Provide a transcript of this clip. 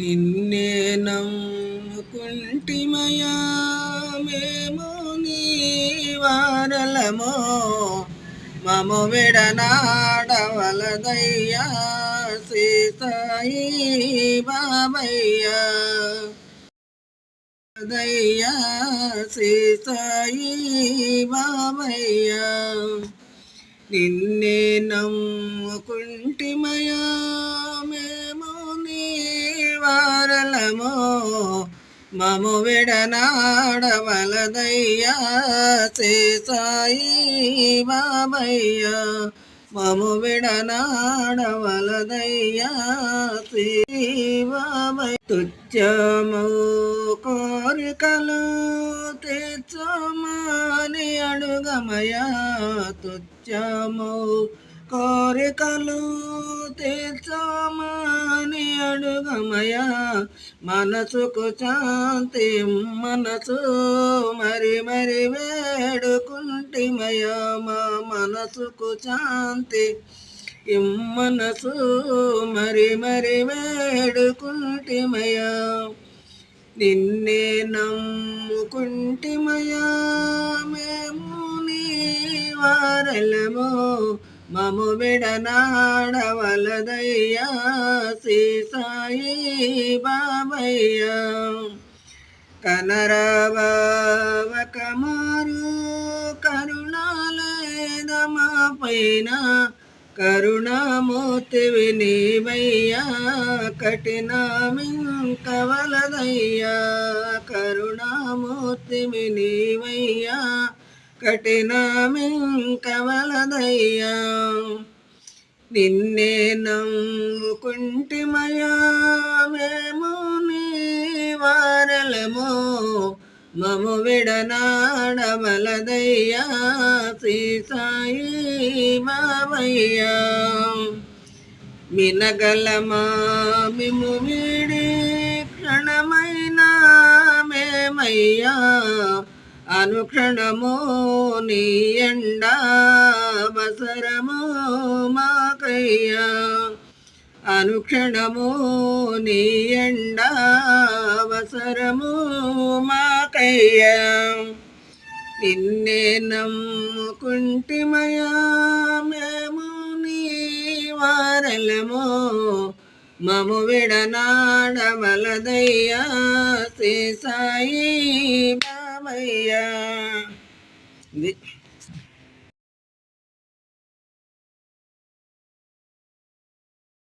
నిన్నే నమ్ముకుంటిమయా మేము నీ వారలమో. మము విడనాడవలదయ్యా సీతాయి బాబయ్యా. దయ్యా సీతాయి బాబయ్యా. నిన్నే నమ్ముకుంటిమయా వారలమో మము విడనాడవలదయ్యా సీసాయి బాబయ్యా. మము విడనాడవలదయ్యా శ్రీ బాబయ్య. తుచ్చము కోరికలు తెచ్చమని అడుగమయా తుచ్చము కోరికలు తీర్చమని అడుగమయా. మనసుకు శాంతి మనసు మరి మరి వేడుకుంటిమయా. మా మనసుకు శాంతి మనసు మరి మరి వేడుకుంటిమయా. నిన్నే నమ్ముకుంటిమయా. మేము నీ వారలమో. మము విడనాడవలదయ్యా సీసాయి బాబయ్యా. కనరవ కమారు కరుణాలేదమా పైన కరుణామూర్తివి నీవయ్యా కఠినమింకవలదయ్యా కరుణామూర్తివి నీవయ్యా. కఠినమింకవలదయ్యా నిన్నే నమ్ముకుంటిమయా మేము నీ వారలమో. మము విడనాడమలదయ్యా శ్రీసాయి మామయ్యా మినగలమా మిము వీడి క్షణమైన మేమయ్యా. అనుక్షణము నీ ఎండ అవసరము మాకయ్యా. అనుక్షణము నీ ఎండ అవసరము మాకయ్యా. నిన్నే నమ్ముకుంటిమయా మేము నీ వారలము. మము విడనాడమలదయ్యా శ్రీ సాయి 哎呀。你